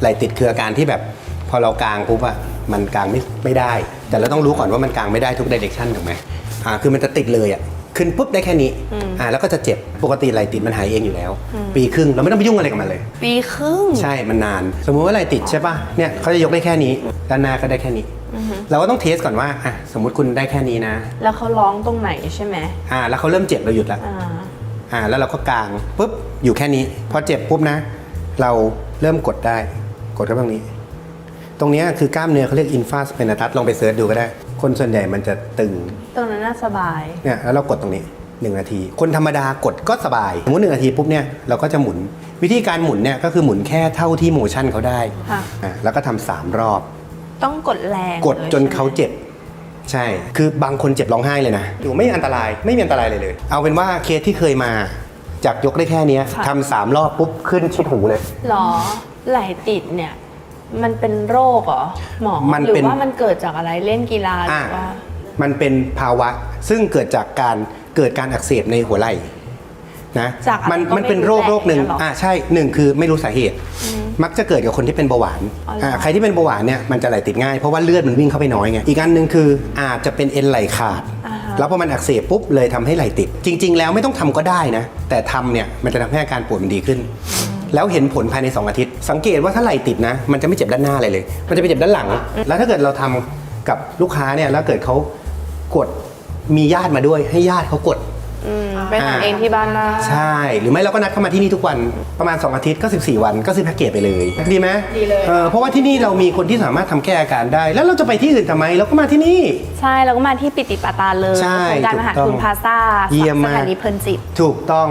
ไหลติดคืออาการที่แบบพอเรากางปุ๊บอะมันกางไม่ไม่ได้ แต่เราต้องรู้ก่อนว่ามันกางไม่ได้ทุก direction ถูกไหมอ่าคือมันจะติดเลยอะขึ้นปุ๊บได้แค่นี้อ่าแล้วก็จะเจ็บปกติไหลติดมันหายเองอยู่แล้ว ปีครึ่งเราไม่ต้องไปยุ่งอะไรกับมันเลย ปีครึ่งใช่มันนาน สมมุติว่าอะไรติดใช่ป่ะเนี่ยเขาจะยกได้แค่นี้ด้านหน้าก็ได้แค่นี้เราก็ต้องเทสก่อนว่าอะสมมุติคุณได้แค่นี้นะ แล้วเขาร้องตรงไหนใช่ไหมอ่า แล้วเขาเริ่มเจ็บเราหยุดแล้วอ่าอ่าแล้วเราก็กางปุ๊บอยู่แค่นี้พอเจ็บปุ๊บนะ เราเริ่มกดได้ก ดเข้าตรงนี้ ตรงเนี้ยคือกล้ามเนื้อเขาเรียกอินฟาสเปนาตัสลองไปเสิร์ชดูก็ได้ คนส่วนใหญ่มันจะตึง ตรงนั้นน่าสบายเนี่ยแล้วเรากดตรงนี้หนึ่งนาที คนธรรมดากดก็สบายสมมติหนึ่งนาทีปุ๊บเนี่ยเราก็จะหมุน วิธีการหมุนเนี่ยก็คือหมุนแค่เท่าที่โมชั่นเขาได้ค่ะอ่าแล้วก็ทำสามรอบ ต้องกดแรงกดจนลยใช่ไหมเขาเจ็บ ใช่ คือบางคนเจ็บร้องไห้เลยนะอยู่ไม่อันตรายไม่มีอันตรายเลยเลย เอาเป็นว่าเคสที่เคยมาจากยกได้แค่เนี้ยทำสามรอบปุ๊บขึ้นชิดหูเลย หรอ ไหลติดเนี่ย มันเป็นโรคเหรอหมอมันหรืเป็น อว่ามันเกิดจากอะไรเล่นกีฬาหรือ่าอว่า มันเป็นภาวะซึ่งเกิดจากการเกิดการอักเสบในหัวไหล่นะจากอะไรมันก็มันเป็นไม่โรคแหละโรคหนึ่งเยเรออ่าใช่หนึ่งคือไม่รู้สาเหตุ มักจะเกิดกับคนที่เป็นเบาหวานอ๋อเหรออ่อ่าใครที่เป็นเบาหวานเนี่ยมันจะไหลติดง่ายเพราะว่าเลือดมันวิ่งเข้าไปน้อยไงอีกอันหนึ่งคืออาจจะเป็นเอ็นไหล่ขาด อ่าฮะ แล้วพอมันอักเสบปุ๊บเลยทำให้ไหลติด จริง ๆ แล้วไม่ต้องทำก็ได้นะ แต่ทำเนี่ยมันจะทำให้อาการปวดมันดีขึ้น แล้วเห็นผลภายใน 2 อาทิตย์ สังเกตว่าถ้าไหลติดนะ มันจะไม่เจ็บด้านหน้าอะไรเลย มันจะไปเจ็บด้านหลัง แล้วถ้าเกิดเราทำกับลูกค้าเนี่ยแล้วเกิดเขากดมีญาติมาด้วยให้ญาติเขากดอืมไปอ่าทำเองที่บ้านได้ใช่ หรือไม่เราก็นัดเข้ามาที่นี่ทุกวันประมาณ 2 อาทิตย์ก็ 14 วันก็ซื้อแพ็กเกจไปเลย ดีไหมดีเลยออเพราะว่าที่นี่เรามีคนที่สามารถทำแก้อาการได้ แล้วเราจะไปที่อื่นทำไมเราก็มาที่นี่ ใช่แล้วก็มาที่ปิติปาตาเลยใช่โครงการมหาถูกต้องคุณพลาซ่าเยี่ยมมากสถานีเพลินจิต ถูกต้อง